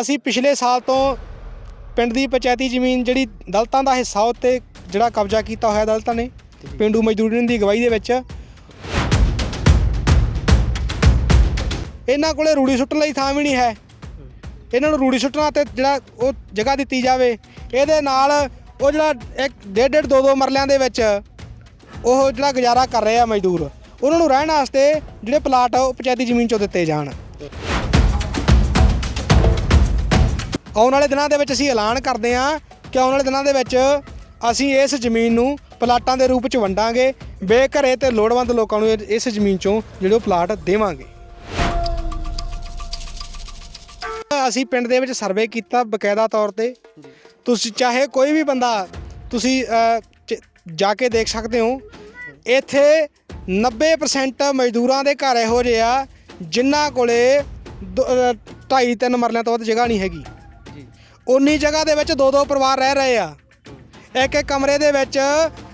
ਅਸੀਂ ਪਿਛਲੇ ਸਾਲ ਤੋਂ ਪਿੰਡ ਦੀ ਪੰਚਾਇਤੀ ਜ਼ਮੀਨ ਜਿਹੜੀ ਦਲਤਾਂ ਦਾ ਹਿੱਸਾ ਉੱਤੇ ਜਿਹੜਾ ਕਬਜ਼ਾ ਕੀਤਾ ਹੋਇਆ ਦਲਤਾਂ ਨੇ, ਪਿੰਡੂ ਮਜ਼ਦੂਰ ਦੀ ਅਗਵਾਈ ਦੇ ਵਿੱਚ। ਇਹਨਾਂ ਕੋਲੇ ਰੂੜੀ ਸੁੱਟਣ ਲਈ ਥਾਂ ਵੀ ਨਹੀਂ ਹੈ। ਇਹਨਾਂ ਨੂੰ ਰੂੜੀ ਸੁੱਟਣਾ ਤੇ ਜਿਹੜਾ ਉਹ ਜਗ੍ਹਾ ਦਿੱਤੀ ਜਾਵੇ। ਇਹਦੇ ਨਾਲ ਉਹ ਜਿਹੜਾ ਇੱਕ ਡੇਢ ਡੇਢ ਦੋ ਦੋ ਮਰਲਿਆਂ ਦੇ ਵਿੱਚ ਉਹ ਜਿਹੜਾ ਗੁਜ਼ਾਰਾ ਕਰ ਰਹੇ ਆ ਮਜ਼ਦੂਰ। ਉਹਨਾਂ ਨੂੰ ਰਹਿਣ ਵਾਸਤੇ ਜਿਹੜੇ ਪਲਾਟ ਆ ਉਹ ਪੰਚਾਇਤੀ ਜ਼ਮੀਨ ਚੋਂ ਦਿੱਤੇ ਜਾਣ। ਆਉਣ ਵਾਲੇ ਦਿਨਾਂ ਦੇ ਵਿੱਚ ਅਸੀਂ ਐਲਾਨ ਕਰਦੇ ਹਾਂ ਕਿ ਆਉਣ ਵਾਲੇ ਦਿਨਾਂ ਦੇ ਵਿੱਚ ਅਸੀਂ ਇਸ ਜ਼ਮੀਨ ਨੂੰ ਪਲਾਟਾਂ ਦੇ ਰੂਪ ਚ ਵੰਡਾਂਗੇ, ਬੇਘਰੇ ਤੇ ਲੋੜਵੰਦ ਲੋਕਾਂ ਨੂੰ ਇਸ ਜ਼ਮੀਨ ਚੋਂ ਜਿਹੜੇ ਉਹ ਪਲਾਟ ਦੇਵਾਂਗੇ। ਅਸੀਂ ਪਿੰਡ ਦੇ ਵਿੱਚ ਸਰਵੇ ਕੀਤਾ ਬਕਾਇਦਾ ਤੌਰ ਤੇ। ਤੁਸੀਂ ਚਾਹੇ ਕੋਈ ਵੀ ਬੰਦਾ ਤੁਸੀਂ ਜਾ ਕੇ ਦੇਖ ਸਕਦੇ ਹੋ। ਇੱਥੇ 90% ਮਜ਼ਦੂਰਾਂ ਦੇ ਘਰ ਇਹੋ ਜਿਹੇ ਆ, ਜਿਨ੍ਹਾਂ ਕੋਲੇ 2.5 3 ਮਰਲਿਆਂ ਤੋਂ ਵੱਧ ਜਗ੍ਹਾ ਨਹੀਂ ਹੈਗੀ। ਉਨੀ ਜਗ੍ਹਾ ਦੇ ਵਿੱਚ ਦੋ ਦੋ ਪਰਿਵਾਰ ਰਹਿ ਰਹੇ ਆ। ਇੱਕ ਇੱਕ ਕਮਰੇ ਦੇ ਵਿੱਚ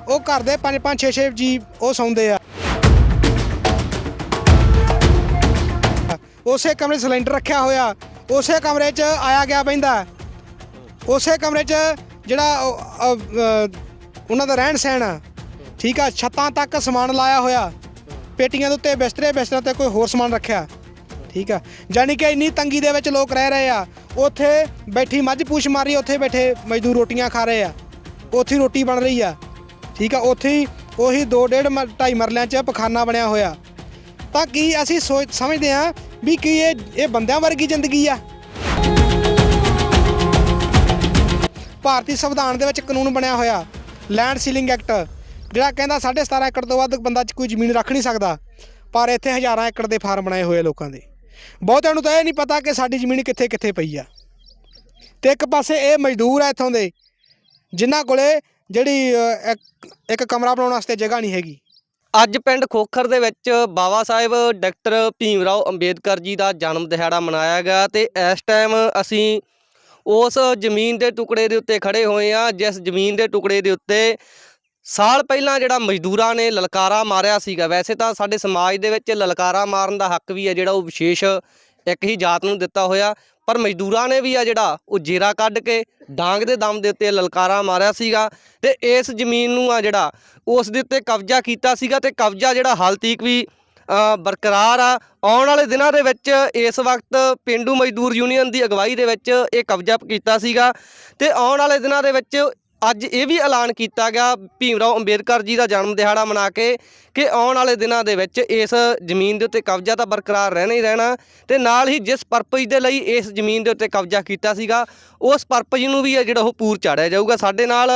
ਉਹ ਘਰ ਦੇ 5 5 6 6 ਜੀ ਉਹ ਸੌਂਦੇ ਆ। ਉਸੇ ਕਮਰੇ 'ਚ ਸਿਲੰਡਰ ਰੱਖਿਆ ਹੋਇਆ। ਉਸੇ ਕਮਰੇ 'ਚ ਆਇਆ ਗਿਆ ਬੈਂਦਾ ਉਸੇ ਕਮਰੇ 'ਚ ਜਿਹੜਾ ਉਹ, ਅ, ਅ, ਉਹਨਾਂ ਦਾ ਰਹਿਣ ਸਹਿਣ ਆ। ਠੀਕ ਆ ਛੱਤਾਂ ਤੱਕ ਸਮਾਨ ਲਾਇਆ ਹੋਇਆ। ਪੇਟੀਆਂ ਦੇ ਉੱਤੇ ਬਿਸਤਰੇ ਬਿਸਤਰੇ ਤੇ ਕੋਈ ਹੋਰ ਸਮਾਨ ਰੱਖਿਆ। ਠੀਕ ਆ। ਜਾਨੀ ਕਿ ਇੰਨੀ ਤੰਗੀ ਦੇ ਵਿੱਚ ਲੋਕ ਰਹਿ ਰਹੇ ਆ। ਉੱਥੇ ਬੈਠੀ ਮੱਝ ਪੂਛ ਮਾਰੀ, ਉੱਥੇ ਬੈਠੇ ਮਜ਼ਦੂਰ ਰੋਟੀਆਂ ਖਾ ਰਹੇ ਆ। ਉੱਥੇ ਹੀ ਰੋਟੀ ਬਣ ਰਹੀ ਆ। ਠੀਕ ਆ, ਉੱਥੇ ਹੀ ਉਹੀ 2 ਡੇਢ ਮ- ਢਾਈ ਮਰਲਿਆਂ 'ਚ ਪਖਾਨਾ ਬਣਿਆ ਹੋਇਆ। ਤਾਂ ਕੀ ਅਸੀਂ ਸੋਚ, ਸਮਝਦੇ ਆ ਵੀ ਕੀ ਇਹ ਇਹ ਬੰਦਿਆਂ ਵਰਗੀ ਜ਼ਿੰਦਗੀ ਆ? ਭਾਰਤੀ ਸੰਵਿਧਾਨ ਦੇ ਵਿੱਚ ਕਾਨੂੰਨ ਬਣਿਆ ਹੋਇਆ। ਲੈਂਡ ਸੀਲਿੰਗ ਐਕਟ ਜਿਹੜਾ ਕਹਿੰਦਾ 17.5 ਏਕੜ ਤੋਂ ਵੱਧ ਬੰਦਾ ਚ ਕੋਈ ਜ਼ਮੀਨ ਰੱਖ ਨਹੀਂ ਸਕਦਾ। ਪਰ ਇੱਥੇ ਹਜ਼ਾਰਾਂ ਏਕੜ ਦੇ ਫਾਰਮ ਬਣਾਏ ਹੋਏ ਆ ਲੋਕਾਂ ਦੇ। ਬਹੁਤਿਆਂ ਨੂੰ ਤਾਂ ਇਹ ਨਹੀਂ ਪਤਾ ਕਿ ਸਾਡੀ ਜ਼ਮੀਨ ਕਿੱਥੇ ਕਿੱਥੇ ਪਈ ਆ। ਤੇ ਇੱਕ ਪਾਸੇ ਇਹ ਮਜ਼ਦੂਰ ਆ ਇੱਥੋਂ ਦੇ, ਜਿਨ੍ਹਾਂ ਕੋਲੇ ਜਿਹੜੀ ਇੱਕ- ਇੱਕ ਕਮਰਾ ਬਣਾਉਣ ਵਾਸਤੇ ਜਗ੍ਹਾ ਨਹੀਂ ਹੈਗੀ। ਅੱਜ ਪਿੰਡ ਖੋਖਰ ਦੇ ਵਿੱਚ ਬਾਬਾ ਸਾਹਿਬ ਡਾਕਟਰ ਭੀਮ ਰਾਓ ਅੰਬੇਦਕਰ ਜੀ ਦਾ ਜਨਮ ਦਿਹਾੜਾ ਮਨਾਇਆ ਗਿਆ ਤੇ ਇਸ ਟਾਈਮ ਅਸੀਂ ਉਸ ਜ਼ਮੀਨ ਦੇ ਟੁਕੜੇ ਦੇ ਉੱਤੇ ਖੜੇ ਹੋਏ ਆ ਜਿਸ ਜ਼ਮੀਨ ਦੇ ਟੁਕੜੇ ਦੇ ਉੱਤੇ ਸਾਲ ਪਹਿਲਾਂ ਜਿਹੜਾ ਮਜ਼ਦੂਰਾਂ ਨੇ ਲਲਕਾਰਾ ਮਾਰਿਆ ਸੀਗਾ, ਵੈਸੇ ਤਾਂ ਸਾਡੇ ਸਮਾਜ ਦੇ ਵਿੱਚ ਲਲਕਾਰਾ ਮਾਰਨ ਦਾ ਹੱਕ ਵੀ ਹੈ ਜਿਹੜਾ ਉਹ ਵਿਸ਼ੇਸ਼ ਇੱਕ ਹੀ ਜਾਤ ਨੂੰ ਦਿੱਤਾ ਹੋਇਆ, ਪਰ ਮਜ਼ਦੂਰਾਂ ਨੇ ਵੀ ਆ ਜਿਹੜਾ ਉਹ ਜੇਰਾ ਕੱਢ ਕੇ ਡਾਂਗ ਦੇ ਦਮ ਦੇ ਉੱਤੇ ਲਲਕਾਰਾ ਮਾਰਿਆ ਸੀਗਾ ਤੇ ਇਸ ਜ਼ਮੀਨ ਨੂੰ ਆ ਜਿਹੜਾ ਉਸ ਦੇ ਉੱਤੇ ਕਬਜ਼ਾ ਕੀਤਾ ਸੀਗਾ ਤੇ ਕਬਜ਼ਾ ਜਿਹੜਾ ਹਾਲ ਤੀਕ ਵੀ ਬਰਕਰਾਰ ਆ। ਆਉਣ ਵਾਲੇ ਦਿਨਾਂ ਦੇ ਵਿੱਚ ਇਸ ਵਕਤ ਪਿੰਡੂ ਮਜ਼ਦੂਰ ਯੂਨੀਅਨ ਦੀ ਅਗਵਾਈ ਦੇ ਵਿੱਚ ਇਹ ਕਬਜ਼ਾ ਕੀਤਾ ਸੀਗਾ ਤੇ ਆਉਣ ਵਾਲੇ ਦਿਨਾਂ ਦੇ ਵਿੱਚ ਅੱਜ ਇਹ ਵੀ ਐਲਾਨ ਕੀਤਾ ਗਿਆ ਭੀਮ ਰਾਓ ਅੰਬੇਦਕਰ ਜੀ ਦਾ ਜਨਮ ਦਿਹਾੜਾ ਮਨਾ ਕੇ ਕਿ ਆਉਣ ਵਾਲੇ ਦਿਨਾਂ ਦੇ ਵਿੱਚ ਇਸ ਜ਼ਮੀਨ ਦੇ ਉੱਤੇ ਕਬਜ਼ਾ ਤਾਂ ਬਰਕਰਾਰ ਰਹਿਣਾ ਹੀ ਰਹਿਣਾ ਤੇ ਨਾਲ ਹੀ ਜਿਸ ਪਰਪਸ ਦੇ ਲਈ ਇਸ ਜ਼ਮੀਨ ਦੇ ਉੱਤੇ ਕਬਜ਼ਾ ਕੀਤਾ ਸੀਗਾ ਉਸ ਪਰਪਸ ਨੂੰ ਵੀ ਜਿਹੜਾ ਉਹ ਪੂਰ ਚਾੜਿਆ ਜਾਊਗਾ। ਸਾਡੇ ਨਾਲ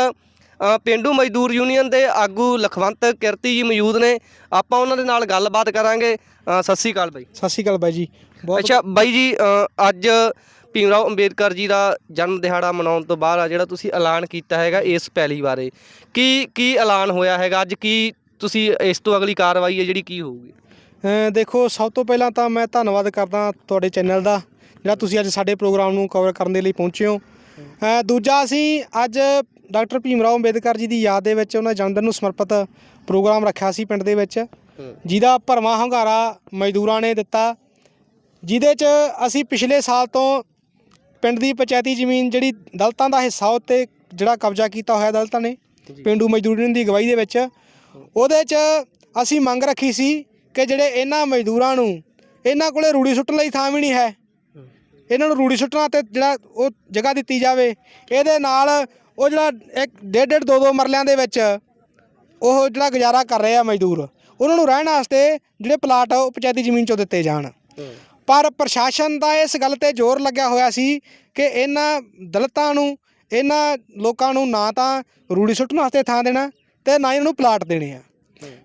ਪਿੰਡੂ ਮਜ਼ਦੂਰ ਯੂਨੀਅਨ ਦੇ ਆਗੂ ਲਖਵੰਤ ਕਿਰਤੀ ਜੀ ਮੌਜੂਦ ਨੇ। ਆਪਾਂ ਉਹਨਾਂ ਦੇ ਨਾਲ ਗੱਲਬਾਤ ਕਰਾਂਗੇ। ਸਤਿ ਸ੍ਰੀ ਅਕਾਲ ਬਾਈ। ਸਤਿ ਸ਼੍ਰੀ ਅਕਾਲ ਬਾਈ ਜੀ। ਬਹੁਤ ਅੱਛਾ ਬਾਈ ਜੀ ਅੱਜ ਭੀਮ ਰਾਓ ਅੰਬੇਦਕਰ ਜੀ ਦਾ ਜਨਮ ਦਿਹਾੜਾ ਮਨਾਉਣ ਤੋਂ ਬਾਅਦ ਆ ਜਿਹੜਾ ਤੁਸੀਂ ਐਲਾਨ ਕੀਤਾ ਹੈਗਾ ਇਸ ਪੈਲੀ ਬਾਰੇ। ਕੀ ਕੀ ਐਲਾਨ ਹੋਇਆ ਹੈਗਾ? ਅੱਜ ਕੀ ਤੁਸੀਂ ਇਸ ਤੋਂ ਅਗਲੀ ਕਾਰਵਾਈ ਹੈ ਜਿਹੜੀ ਕੀ ਹੋਊਗੀ? ਦੇਖੋ ਸਭ ਤੋਂ ਪਹਿਲਾਂ ਤਾਂ ਮੈਂ ਧੰਨਵਾਦ ਕਰਦਾ ਤੁਹਾਡੇ ਚੈਨਲ ਦਾ ਜਿਹੜਾ ਤੁਸੀਂ ਅੱਜ ਸਾਡੇ ਪ੍ਰੋਗਰਾਮ ਨੂੰ ਕਵਰ ਕਰਨ ਦੇ ਲਈ ਪਹੁੰਚੇ ਹੋ। ਦੂਜਾ ਅਸੀਂ ਅੱਜ ਡਾਕਟਰ ਭੀਮ ਰਾਓ ਅੰਬੇਦਕਰ ਜੀ ਦੀ ਯਾਦ ਦੇ ਵਿੱਚ ਉਹਨਾਂ ਜਨਮ ਦਿਨ ਨੂੰ ਸਮਰਪਿਤ ਪ੍ਰੋਗਰਾਮ ਰੱਖਿਆ ਸੀ ਪਿੰਡ ਦੇ ਵਿੱਚ। ਜਿਹਦਾ ਭਰਵਾਂ ਹੰਗਾਰਾ ਮਜ਼ਦੂਰਾਂ ਨੇ ਦਿੱਤਾ ਜਿਹਦੇ 'ਚ ਅਸੀਂ ਪਿਛਲੇ ਸਾਲ ਤੋਂ ਪਿੰਡ ਦੀ ਪੰਚਾਇਤੀ ਜ਼ਮੀਨ ਜਿਹੜੀ ਦਲਤਾਂ ਦਾ ਹਿੱਸਾ ਉੱਤੇ ਜਿਹੜਾ ਕਬਜ਼ਾ ਕੀਤਾ ਹੋਇਆ ਦਲਤਾਂ ਨੇ ਪਿੰਡੂ ਮਜ਼ਦੂਰ ਯੂਨੀਅਨ ਦੀ ਅਗਵਾਈ ਦੇ ਵਿੱਚ। ਉਹਦੇ 'ਚ ਅਸੀਂ ਮੰਗ ਰੱਖੀ ਸੀ ਕਿ ਜਿਹੜੇ ਇਹਨਾਂ ਮਜ਼ਦੂਰਾਂ ਨੂੰ ਇਹਨਾਂ ਕੋਲੇ ਰੂੜੀ ਸੁੱਟਣ ਲਈ ਥਾਂ ਵੀ ਨਹੀਂ ਹੈ। ਇਹਨਾਂ ਨੂੰ ਰੂੜੀ ਸੁੱਟਣਾ ਤੇ ਜਿਹੜਾ ਉਹ ਜਗ੍ਹਾ ਦਿੱਤੀ ਜਾਵੇ। ਇਹਦੇ ਨਾਲ ਉਹ ਜਿਹੜਾ ਇੱਕ ਡੇਢ ਡੇਢ ਦੋ ਦੋ ਮਰਲਿਆਂ ਦੇ ਵਿੱਚ ਉਹ ਜਿਹੜਾ ਗੁਜ਼ਾਰਾ ਕਰ ਰਹੇ ਆ ਮਜ਼ਦੂਰ। ਉਹਨਾਂ ਨੂੰ ਰਹਿਣ ਵਾਸਤੇ ਜਿਹੜੇ ਪਲਾਟ ਆ ਉਹ ਪੰਚਾਇਤੀ ਜ਼ਮੀਨ ਚੋਂ ਦਿੱਤੇ ਜਾਣ। ਪਰ ਪ੍ਰਸ਼ਾਸਨ ਦਾ ਇਸ ਗੱਲ ਤੇ ਜ਼ੋਰ ਲੱਗਿਆ ਹੋਇਆ ਸੀ ਕਿ ਇਹਨਾਂ ਦਲਿਤਾਂ ਨੂੰ ਇਹਨਾਂ ਲੋਕਾਂ ਨੂੰ ਨਾ ਤਾਂ ਰੂੜੀ ਸੁੱਟਣ ਵਾਸਤੇ ਥਾਂ ਦੇਣਾ ਤੇ ਨਾ ਹੀ ਇਹਨਾਂ ਨੂੰ ਪਲਾਟ ਦੇਣੇ ਆ।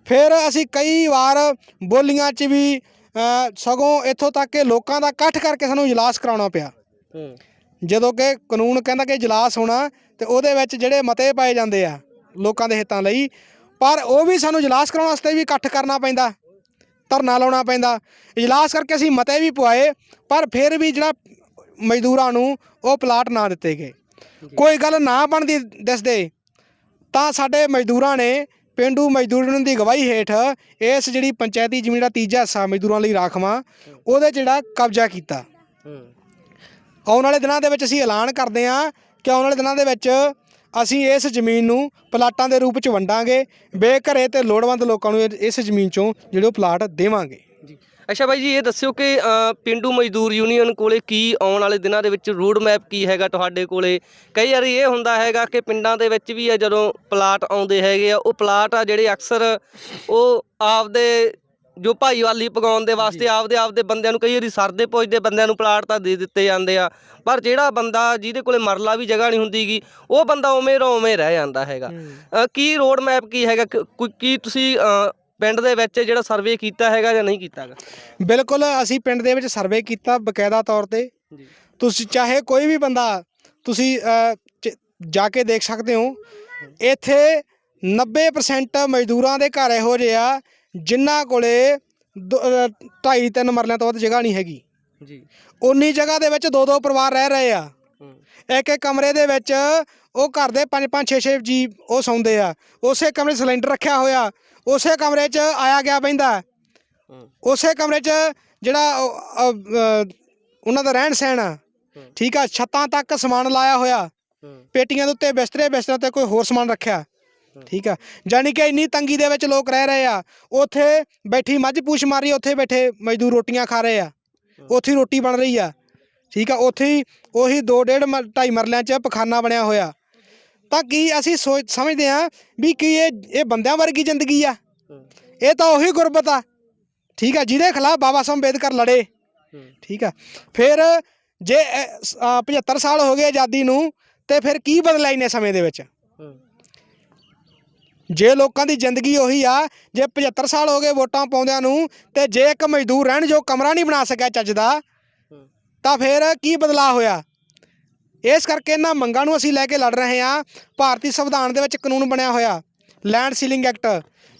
ਫਿਰ ਅਸੀਂ ਕਈ ਵਾਰ ਬੋਲੀਆਂ 'ਚ ਵੀ ਸਗੋਂ ਇੱਥੋਂ ਤੱਕ ਕਿ ਲੋਕਾਂ ਦਾ ਇਕੱਠ ਕਰਕੇ ਸਾਨੂੰ ਇਜਲਾਸ ਕਰਾਉਣਾ ਪਿਆ। ਜਦੋਂ ਕਿ ਕਾਨੂੰਨ ਕਹਿੰਦਾ ਕਿ ਇਜਲਾਸ ਹੋਣਾ ਤੇ ਉਹਦੇ ਵਿੱਚ ਜਿਹੜੇ ਮਤੇ ਪਾਏ ਜਾਂਦੇ ਆ ਲੋਕਾਂ ਦੇ ਹਿੱਤਾਂ ਲਈ ਪਰ ਉਹ ਵੀ ਸਾਨੂੰ ਇਜਲਾਸ ਕਰਾਉਣ ਵਾਸਤੇ ਵੀ ਇਕੱਠ ਕਰਨਾ ਪੈਂਦਾ। ਧਰਨਾ ਲਾਉਣਾ ਪੈਂਦਾ। ਇਜਲਾਸ ਕਰਕੇ ਅਸੀਂ ਮਤੇ ਵੀ ਪਵਾਏ ਪਰ ਫਿਰ ਵੀ ਜਿਹੜਾ ਮਜ਼ਦੂਰਾਂ ਨੂੰ ਉਹ ਪਲਾਟ ਨਾ ਦਿੱਤੇ ਗਏ। ਕੋਈ ਗੱਲ ਨਾ ਬਣਦੀ ਦਿਸਦੇ ਤਾਂ ਸਾਡੇ ਮਜ਼ਦੂਰਾਂ ਨੇ ਪਿੰਡੂ ਮਜ਼ਦੂਰ ਦੀ ਅਗਵਾਈ ਹੇਠ ਇਸ ਜਿਹੜੀ ਪੰਚਾਇਤੀ ਜ਼ਮੀਨ ਦਾ ਤੀਜਾ ਹਿੱਸਾ ਮਜ਼ਦੂਰਾਂ ਲਈ ਰਾਖਵਾਂ ਉਹਦੇ ਜਿਹੜਾ ਕਬਜ਼ਾ ਕੀਤਾ। ਆਉਣ ਵਾਲੇ ਦਿਨਾਂ ਦੇ ਵਿੱਚ ਅਸੀਂ ਐਲਾਨ ਕਰਦੇ ਹਾਂ ਕਿ ਆਉਣ ਵਾਲੇ ਦਿਨਾਂ ਦੇ ਵਿੱਚ ਅਸੀਂ ਇਸ ਜ਼ਮੀਨ ਨੂੰ ਪਲਾਟਾਂ ਦੇ ਰੂਪ ਚ ਵੰਡਾਂਗੇ ਬੇਘਰੇ ਤੇ ਲੋੜਵੰਦ ਲੋਕਾਂ ਨੂੰ ਇਸ ਜ਼ਮੀਨ ਚੋਂ ਜਿਹੜੇ ਉਹ ਪਲਾਟ ਦੇਵਾਂਗੇ। ਜੀ। ਅੱਛਾ ਬਾਈ ਜੀ ਇਹ ਦੱਸਿਓ ਕਿ ਅ, ਪਿੰਡੂ ਮਜ਼ਦੂਰ ਯੂਨੀਅਨ ਕੋਲੇ ਕੀ ਆਉਣ ਵਾਲੇ ਦਿਨਾਂ ਦੇ ਵਿੱਚ ਰੋਡ ਮੈਪ ਕੀ ਹੈਗਾ ਤੁਹਾਡੇ ਕੋਲੇ? ਕਈ ਵਾਰੀ ਇਹ ਹੁੰਦਾ ਹੈਗਾ ਕਿ ਪਿੰਡਾਂ ਦੇ ਵਿੱਚ ਵੀ ਆ ਜਦੋਂ ਪਲਾਟ ਆਉਂਦੇ ਹੈਗੇ ਆ ਉਹ ਪਲਾਟ ਆ ਜਿਹੜੇ ਅਕਸਰ ਉਹ ਆਪਦੇ ਜੋ ਭਾਈਵਾਲੀ ਪਗਾਉਣ ਦੇ ਵਾਸਤੇ ਆਪਦੇ ਆਪਦੇ ਬੰਦਿਆਂ ਨੂੰ ਕਈ ਵਾਰੀ ਸਰਦੇ ਪੁੱਜਦੇ ਬੰਦਿਆਂ ਨੂੰ ਪਲਾਟ ਤਾਂ ਦੇ ਦਿੱਤੇ ਜਾਂਦੇ ਆ। ਪਰ ਜਿਹੜਾ ਬੰਦਾ ਜਿਹਦੇ ਕੋਲੇ ਮਰਲਾ ਵੀ ਜਗ੍ਹਾ ਨਹੀਂ ਹੁੰਦੀਗੀ ਉਹ ਬੰਦਾ ਉਵੇਂ ਦਾ ਉਵੇਂ ਰਹਿ ਜਾਂਦਾ ਹੈਗਾ। ਕੀ ਰੋਡ ਮੈਪ ਕੀ ਹੈਗਾ? ਕਿ- ਤੁਸੀਂ ਪਿੰਡ ਦੇ ਵਿੱਚ ਜਿਹੜਾ ਸਰਵੇ ਕੀਤਾ ਹੈਗਾ ਜਾਂ ਨਹੀਂ ਕੀਤਾਗਾ? ਬਿਲਕੁਲ ਅਸੀਂ ਪਿੰਡ ਦੇ ਵਿੱਚ ਸਰਵੇ ਕੀਤਾ ਬਕਾਇਦਾ ਤੌਰ ਤੇ। ਤੁਸੀਂ ਚਾਹੇ ਕੋਈ ਵੀ ਬੰਦਾ ਤੁਸੀਂ ਜਾ ਕੇ ਦੇਖ ਸਕਦੇ ਹੋ। ਇੱਥੇ 90% ਮਜ਼ਦੂਰਾਂ ਦੇ ਘਰ ਇਹੋ ਜਿਹੇ ਆ ਜਿਨ੍ਹਾਂ ਕੋਲੇ 2.5 3 ਮਰਲਿਆਂ ਤੋਂ ਵੱਧ ਜਗ੍ਹਾ ਨਹੀਂ ਹੈਗੀ। ਜੀ। ਉਨੀ ਜਗ੍ਹਾ ਦੇ ਵਿੱਚ ਦੋ ਦੋ ਪਰਿਵਾਰ ਰਹਿ ਰਹੇ ਆ। ਇੱਕ ਇੱਕ ਕਮਰੇ ਦੇ ਵਿੱਚ ਉਹ ਘਰ ਦੇ 5 5 6 6 ਜੀ ਉਹ ਸੌਂਦੇ ਆ। ਉਸੇ ਕਮਰੇ ਸਿਲੰਡਰ ਰੱਖਿਆ ਹੋਇਆ। ਉਸੇ ਕਮਰੇ 'ਚ ਆਇਆ ਗਿਆ ਬਹਿੰਦਾ। ਹੂੰ। ਉਸੇ ਕਮਰੇ 'ਚ ਜਿਹੜਾ ਉਹਨਾਂ ਦਾ ਰਹਿਣ ਸਹਿਣ ਆ। ਠੀਕ ਆ ਛੱਤਾਂ ਤੱਕ ਸਮਾਨ ਲਾਇਆ ਹੋਇਆ। ਪੇਟੀਆਂ ਦੇ ਉੱਤੇ ਬਿਸਤਰੇ ਬਿਸਤਰੇ ਤੇ ਕੋਈ ਹੋਰ ਸਮਾਨ ਰੱਖਿਆ। ਠੀਕ ਆ? ਜਾਨੀ ਕਿ ਇੰਨੀ ਤੰਗੀ ਦੇ ਵਿੱਚ ਲੋਕ ਰਹਿ ਰਹੇ ਆ। ਉੱਥੇ ਬੈਠੀ ਮੱਝ ਪੂਛ ਮਾਰੀ ਉੱਥੇ ਬੈਠੇ ਮਜ਼ਦੂਰ ਰੋਟੀਆਂ ਖਾ ਰਹੇ ਆ। ਉੱਥੇ ਰੋਟੀ ਬਣ ਰਹੀ ਆ। ਠੀਕ ਆ? ਉੱਥੇ ਹੀ ਉਹੀ 2 ਡੇਢ ਮ- ਢਾਈ ਮਰਲਿਆਂ 'ਚ ਪਖਾਨਾ ਬਣਿਆ ਹੋਇਆ। ਤਾਂ ਕੀ ਅਸੀਂ ਸੋਚ ਸਮਝਦੇ ਆ ਵੀ ਕੀ ਇਹ ਇਹ ਬੰਦਿਆਂ ਵਰਗੀ ਜ਼ਿੰਦਗੀ ਆ? ਇਹ ਤਾਂ ਉਹੀ ਗੁਰਬਤ ਆ। ਠੀਕ ਆ? ਜਿਹਦੇ ਖਿਲਾਫ ਬਾਬਾ ਸਾਹਿਬ ਅੰਬੇਦਕਰ ਲੜੇ। ਠੀਕ ਆ? ਫਿਰ ਜੇ ਇਹ ਸ- ਅ, 75 ਸਾਲ ਹੋ ਗਏ ਆਜ਼ਾਦੀ ਨੂੰ ਤੇ ਫਿਰ ਕੀ ਬਦਲਿਆ ਇਹਨੇ ਸਮੇਂ ਦੇ ਵਿੱਚ? ਜੇ ਲੋਕਾਂ ਦੀ ਜ਼ਿੰਦਗੀ ਉਹੀ ਆ ਜੇ 75 ਸਾਲ ਹੋ ਗਏ ਵੋਟਾਂ ਪਾਉਂਦਿਆਂ ਨੂੰ ਤੇ ਜੇ ਇੱਕ ਮਜ਼ਦੂਰ ਰਹਿਣ ਜੋ ਕਮਰਾ ਨਹੀਂ ਬਣਾ ਸਕਿਆ ਚੱਜ ਦਾ ਤਾਂ ਫਿਰ ਕੀ ਬਦਲਾਅ ਹੋਇਆ? ਇਸ ਕਰਕੇ ਇਹਨਾਂ ਮੰਗਾਂ ਨੂੰ ਅਸੀਂ ਲੈ ਕੇ ਲੜ ਰਹੇ ਹਾਂ ਭਾਰਤੀ ਸੰਵਿਧਾਨ ਦੇ ਵਿੱਚ ਕਾਨੂੰਨ ਬਣਿਆ ਹੋਇਆ ਲੈਂਡ ਸੀਲਿੰਗ ਐਕਟ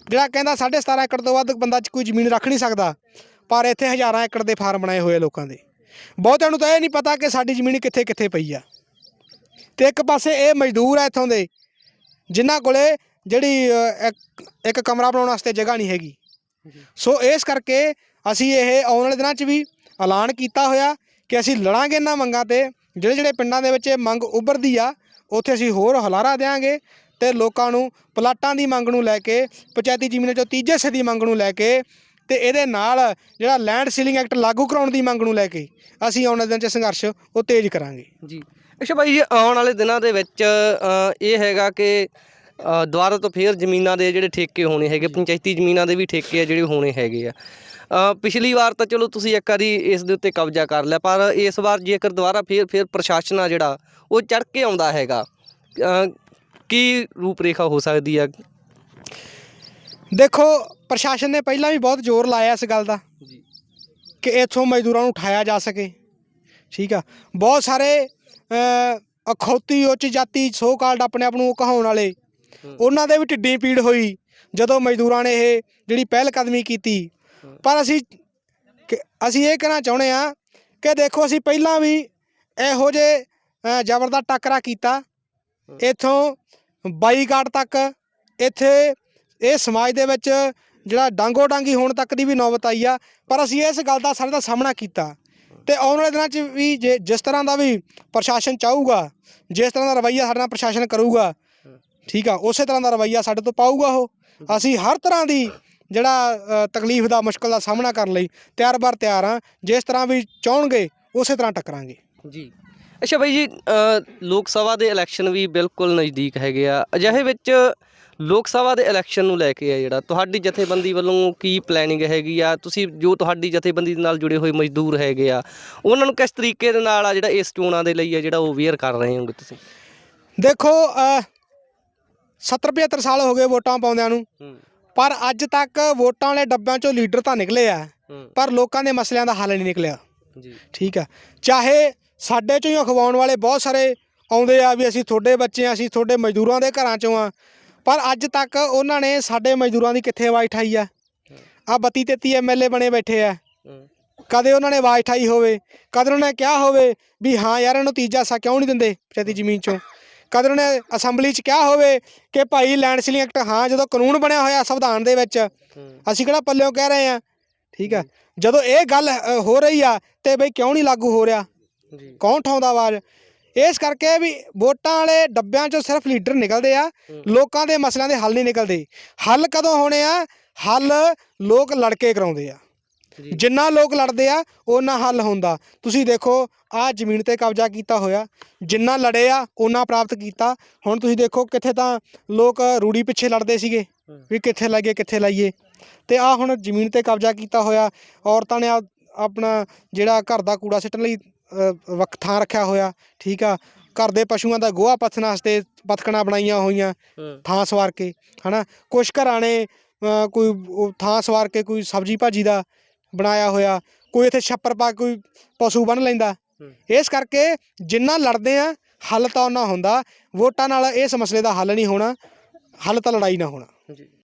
ਜਿਹੜਾ ਕਹਿੰਦਾ 17.5 ਏਕੜ ਤੋਂ ਵੱਧ ਬੰਦਾ ਚ ਕੋਈ ਜ਼ਮੀਨ ਰੱਖ ਨਹੀਂ ਸਕਦਾ ਪਰ ਇੱਥੇ ਹਜ਼ਾਰਾਂ ਏਕੜ ਦੇ ਫਾਰਮ ਬਣਾਏ ਹੋਏ ਲੋਕਾਂ ਦੇ। ਬਹੁਤਿਆਂ ਨੂੰ ਤਾਂ ਇਹ ਨਹੀਂ ਪਤਾ ਕਿ ਸਾਡੀ ਜ਼ਮੀਨ ਕਿੱਥੇ ਕਿੱਥੇ ਪਈ ਆ। ਤੇ ਇੱਕ ਪਾਸੇ ਇਹ ਮਜ਼ਦੂਰ ਆ ਇੱਥੋਂ ਦੇ ਜਿਨ੍ਹਾਂ ਕੋਲੇ ਜਿਹੜੀ ਅ, ਇੱਕ ਇੱਕ ਕਮਰਾ ਬਣਾਉਣ ਵਾਸਤੇ ਜਗ੍ਹਾ ਨਹੀਂ ਹੈਗੀ। ਸੋ ਇਸ ਕਰਕੇ ਅਸੀਂ ਇਹ ਆਉਣ ਵਾਲੇ ਦਿਨਾਂ 'ਚ ਵੀ ਐਲਾਨ ਕੀਤਾ ਹੋਇਆ ਕਿ ਅਸੀਂ ਲੜਾਂਗੇ ਇਹਨਾਂ ਮੰਗਾਂ ਤੇ। ਜਿਹੜੇ ਜਿਹੜੇ ਪਿੰਡਾਂ ਦੇ ਵਿੱਚ ਇਹ ਮੰਗ ਉੱਭਰਦੀ ਆ ਉੱਥੇ ਅਸੀਂ ਹੋਰ ਹਲਾਰਾ ਦੇਵਾਂਗੇ ਤੇ ਲੋਕਾਂ ਨੂੰ ਪਲਾਟਾਂ ਦੀ ਮੰਗ ਨੂੰ ਲੈ ਕੇ ਪੰਚਾਇਤੀ ਜ਼ਮੀਨਾਂ 'ਚੋਂ ਤੀਜੇ ਹਿੱਸੇ ਦੀ ਮੰਗ ਨੂੰ ਲੈ ਕੇ ਤੇ ਇਹਦੇ ਨਾਲ ਜਿਹੜਾ ਲੈਂਡ ਸੀਲਿੰਗ ਐਕਟ ਲਾਗੂ ਕਰਾਉਣ ਦੀ ਮੰਗ ਨੂੰ ਲੈ ਕੇ ਅਸੀਂ ਆਉਣ ਵਾਲੇ ਦਿਨਾਂ 'ਚ ਸੰਘਰਸ਼ ਉਹ ਤੇਜ਼ ਕਰਾਂਗੇ। ਜੀ। ਅੱਛਾ ਭਾਈ ਜੀ ਆਉਣ ਵਾਲੇ ਦਿਨਾਂ ਦੇ ਵਿੱਚ ਅ, ਇਹ ਹੈਗਾ ਕਿ ਦੁਬਾਰਾ ਤੋਂ ਫੇਰ ਜ਼ਮੀਨਾਂ ਦੇ ਜਿਹੜੇ ਠੇਕੇ ਹੋਣੇ ਹੈਗੇ ਪੰਚਾਇਤੀ ਜ਼ਮੀਨਾਂ ਦੇ ਵੀ ਠੇਕੇ ਆ ਜਿਹੜੇ ਹੋਣੇ ਹੈਗੇ ਆ। ਪਿਛਲੀ ਵਾਰ ਤਾਂ ਚਲੋ ਤੁਸੀਂ ਇੱਕ ਵਾਰੀ ਇਸ ਦੇ ਉੱਤੇ ਕਬਜ਼ਾ ਕਰ ਲਿਆ ਪਰ ਇਸ ਵਾਰ ਜੇਕਰ ਦੁਬਾਰਾ ਫੇਰ ਫੇਰ ਪ੍ਰਸ਼ਾਸਨ ਆ ਜਿਹੜਾ ਉਹ ਚੜ ਕੇ ਆਉਂਦਾ ਹੈਗਾ। ਕੀ ਰੂਪ ਰੇਖਾ ਹੋ ਸਕਦੀ ਆ? ਦੇਖੋ ਪ੍ਰਸ਼ਾਸਨ ਨੇ ਪਹਿਲਾਂ ਵੀ ਬਹੁਤ ਜ਼ੋਰ ਲਾਇਆ ਇਸ ਗੱਲ ਦਾ ਜੀ। ਕਿ ਇੱਥੋਂ ਮਜ਼ਦੂਰਾਂ ਨੂੰ ਉਠਾਇਆ ਜਾ ਸਕੇ। ਠੀਕ ਆ? ਬਹੁਤ ਸਾਰੇ ਅਖੌਤੀ ਉੱਚ ਜਾਤੀ ਸੋ ਕਾਲਡ ਆਪਣੇ ਆਪ ਨੂੰ ਕਹਾਉਣ ਵਾਲੇ। ਉਹਨਾਂ ਦੇ ਵੀ ਢਿੱਡੀ ਪੀੜ ਹੋਈ ਜਦੋਂ ਮਜ਼ਦੂਰਾਂ ਨੇ ਇਹ ਜਿਹੜੀ ਪਹਿਲ ਕਦਮੀ ਕੀਤੀ। ਪਰ ਅਸੀਂ ਅਸੀਂ ਇਹ ਕਹਿਣਾ ਚਾਹੁੰਦੇ ਆ ਕਿ ਦੇਖੋ ਅਸੀਂ ਪਹਿਲਾਂ ਵੀ ਇਹੋ ਜੇ ਜ਼ਬਰ ਦਾ ਟੱਕਰਾ ਕੀਤਾ। ਇੱਥੋਂ ਬਾਈਕਾਟ ਤੱਕ ਇੱਥੇ ਇਹ ਸਮਾਜ ਦੇ ਵਿੱਚ ਜਿਹੜਾ ਡਾਂਗੋ ਡਾਂਗੀ ਹੋਣ ਤੱਕ ਦੀ ਵੀ ਨੌਬਤ ਆਈ ਆ। ਪਰ ਅਸੀਂ ਇਸ ਗੱਲ ਦਾ ਸਾਰੇ ਦਾ ਸਾਹਮਣਾ ਕੀਤਾ। ਤੇ ਆਉਣ ਵਾਲੇ ਦਿਨਾਂ 'ਚ ਵੀ ਜੇ ਜਿਸ ਤਰ੍ਹਾਂ ਦਾ ਵੀ ਪ੍ਰਸ਼ਾਸਨ ਚਾਹੂਗਾ ਜਿਸ ਤਰ੍ਹਾਂ ਦਾ ਰਵੱਈਆ ਸਾਡੇ ਨਾਲ ਪ੍ਰਸ਼ਾਸਨ ਕਰੂਗਾ ਠੀਕ ਆ ਉਸੇ ਤਰ੍ਹਾਂ ਦਾ ਰਵੱਈਆ ਸਾਡੇ ਤੋਂ ਪਾਊਗਾ ਉਹ। ਅਸੀਂ ਹਰ ਤਰ੍ਹਾਂ ਦੀ ਜਿਹੜਾ ਤਕਲੀਫ ਦਾ ਮੁਸ਼ਕਲ ਦਾ ਸਾਹਮਣਾ ਕਰਨ ਲਈ ਤਿਆਰ-ਬਰ ਤਿਆਰ ਆ ਜਿਸ ਤਰ੍ਹਾਂ ਵੀ ਚਾਹਣਗੇ ਉਸੇ ਤਰ੍ਹਾਂ ਟੱਕਰਾਂਗੇ। ਜੀ। ਅੱਛਾ ਭਾਈ ਜੀ ਲੋਕ ਸਭਾ ਦੇ ਇਲੈਕਸ਼ਨ ਵੀ ਬਿਲਕੁਲ ਨਜ਼ਦੀਕ ਹੈਗੇ ਆ। ਅਜਿਹੇ ਵਿੱਚ ਲੋਕ ਸਭਾ ਦੇ ਇਲੈਕਸ਼ਨ ਨੂੰ ਲੈ ਕੇ ਆ ਜਿਹੜਾ ਤੁਹਾਡੀ ਜਥੇਬੰਦੀ ਵੱਲੋਂ ਕੀ ਪਲੈਨਿੰਗ ਹੈਗੀ ਆ? ਤੁਸੀਂ ਜੋ ਤੁਹਾਡੀ ਜਥੇਬੰਦੀ ਦੇ ਨਾਲ ਜੁੜੇ ਹੋਏ ਮਜ਼ਦੂਰ ਹੈਗੇ ਆ ਉਹਨਾਂ ਨੂੰ ਕਿਸ ਤਰੀਕੇ ਦੇ ਨਾਲ ਆ ਜਿਹੜਾ ਇਸ ਚੋਣਾਂ ਦੇ ਲਈ ਆ ਜਿਹੜਾ ਉਹ ਵੇਅਰ ਕਰ ਰਹੇ ਹੋਗੇ ਤੁਸੀਂ? ਦੇਖੋ 70 75 ਸਾਲ ਹੋ ਗਏ ਵੋਟਾਂ ਪਾਉਂਦਿਆਂ ਨੂੰ। ਪਰ ਅੱਜ ਤੱਕ ਵੋਟਾਂ ਵਾਲੇ ਡੱਬਿਆਂ 'ਚੋਂ ਲੀਡਰ ਤਾਂ ਨਿਕਲੇ ਆ। ਪਰ ਲੋਕਾਂ ਦੇ ਮਸਲਿਆਂ ਦਾ ਹੱਲ ਨਹੀਂ ਨਿਕਲਿਆ। ਜੀ। ਠੀਕ ਆ। ਚਾਹੇ ਸਾਡੇ ਚੋਂ ਹੀ ਅਖਵਾਉਣ ਵਾਲੇ ਬਹੁਤ ਸਾਰੇ ਆਉਂਦੇ ਆ ਵੀ ਅਸੀਂ ਤੁਹਾਡੇ ਬੱਚੇ ਆ ਅਸੀਂ ਤੁਹਾਡੇ ਮਜ਼ਦੂਰਾਂ ਦੇ ਘਰਾਂ ਚੋਂ ਆ। ਪਰ ਅੱਜ ਤੱਕ ਉਹਨਾਂ ਨੇ ਸਾਡੇ ਮਜ਼ਦੂਰਾਂ ਦੀ ਕਿੱਥੇ ਆਵਾਜ਼ ਠਾਈ ਆ? ਆ 32 33 ਐਮਐਲਏ ਬਣੇ ਬੈਠੇ ਆ। ਕਦੇ ਉਹਨਾਂ ਨੇ ਆਵਾਜ਼ ਠਾਈ ਹੋਵੇ ਕਦੇ ਉਹਨਾਂ ਨੇ ਕਿਹਾ ਹੋਵੇ ਵੀ ਹਾਂ ਯਾਰ ਇਹਨੂੰ ਤੀਜਾ ਹਿੱਸਾ ਕਿਉਂ ਨਹੀਂ ਦਿੰਦੇ? ਪ੍ਰਤੀ ਜ਼ਮੀਨ ਚੋਂ। ਕਦੇ ਉਹਨਾਂ ਨੇ ਅਸੈਂਬਲੀ 'ਚ ਕਿਹਾ ਹੋਵੇ ਕਿ ਭਾਈ ਲੈਂਡ ਸੀਲਿੰਗ ਐਕਟ ਹਾਂ ਜਦੋਂ ਕਾਨੂੰਨ ਬਣਿਆ ਹੋਇਆ ਸੰਵਿਧਾਨ ਦੇ ਵਿੱਚ ਅਸੀਂ ਕਿਹੜਾ ਪੱਲਿਓਂ ਕਹਿ ਰਹੇ ਆ ਠੀਕ ਆ ਜਦੋਂ ਇਹ ਗੱਲ ਅ, ਹੋ ਰਹੀ ਆ ਤੇ ਬਈ ਕਿਉਂ ਨਹੀਂ ਲਾਗੂ ਹੋ ਰਿਹਾ? ਜੀ। ਕੌਣ ਠਾਉਂਦਾ ਆਵਾਜ਼? ਇਸ ਕਰਕੇ ਵੀ ਵੋਟਾਂ ਵਾਲੇ ਡੱਬਿਆਂ 'ਚੋਂ ਸਿਰਫ ਲੀਡਰ ਨਿਕਲਦੇ ਆ। ਲੋਕਾਂ ਦੇ ਮਸਲਿਆਂ ਦੇ ਹੱਲ ਨਹੀਂ ਨਿਕਲਦੇ। ਹੱਲ ਕਦੋਂ ਹੋਣੇ ਆ? ਹੱਲ ਲੋਕ ਲੜ ਕੇ ਕਰਾਉਂਦੇ ਆ। ਜਿੰਨਾ ਲੋਕ ਲੜਦੇ ਆ ਉਹਨਾਂ ਹੱਲ ਹੁੰਦਾ। ਤੁਸੀਂ ਦੇਖੋ ਆ ਜ਼ਮੀਨ ਤੇ ਕਬਜ਼ਾ ਕੀਤਾ ਹੋਇਆ। ਜਿੰਨਾ ਲੜੇ ਆ ਉਹਨਾਂ ਪ੍ਰਾਪਤ ਕੀਤਾ। ਹੁਣ ਤੁਸੀਂ ਦੇਖੋ ਕਿੱਥੇ ਤਾਂ ਲੋਕ ਰੂੜੀ ਪਿੱਛੇ ਲੜਦੇ ਸੀਗੇ। ਵੀ ਕਿੱਥੇ ਲਾਈਏ ਕਿੱਥੇ ਲਾਈਏ। ਤੇ ਆ ਹੁਣ ਜ਼ਮੀਨ ਤੇ ਕਬਜ਼ਾ ਕੀਤਾ ਹੋਇਆ। ਔਰਤਾਂ ਨੇ ਆਪਣਾ ਜਿਹੜਾ ਘਰ ਦਾ ਕੂੜਾ ਸਿੱਟਣ ਲਈ ਵੱਖ ਥਾਂ ਰੱਖਿਆ ਹੋਇਆ। ਠੀਕ ਆ। ਘਰ ਦੇ ਪਸ਼ੂਆਂ ਦਾ ਗੋਹਾ ਪੱਥਣ ਵਾਸਤੇ ਪਤਕਣਾ ਬਣਾਈਆਂ ਹੋਈਆਂ। ਥਾਂ ਸਵਾਰ ਕੇ ਹਨਾ। ਕੁਛ ਘਰਾਂ ਨੇ ਕੋਈ ਥਾਂ ਸਵਾਰ ਕੇ ਕੋਈ ਸਬਜ਼ੀ ਭਾਜੀ ਦਾ ਬਣਾਇਆ ਹੋਇਆ ਕੋਈ ਇੱਥੇ ਛੱਪਰ ਪਾ ਕੇ ਕੋਈ ਪਸ਼ੂ ਬੰਨ ਲੈਂਦਾ। ਇਸ ਕਰਕੇ ਜਿੰਨਾ ਲੜਦੇ ਆ ਹੱਲ ਤਾਂ ਉਹਨਾਂ ਹੁੰਦਾ ਵੋਟਾਂ ਨਾਲ ਇਸ ਮਸਲੇ ਦਾ ਹੱਲ ਨਹੀਂ ਹੋਣਾ ਹੱਲ ਤਾਂ ਲੜਾਈ ਨਾ ਹੋਣਾ। ਜੀ।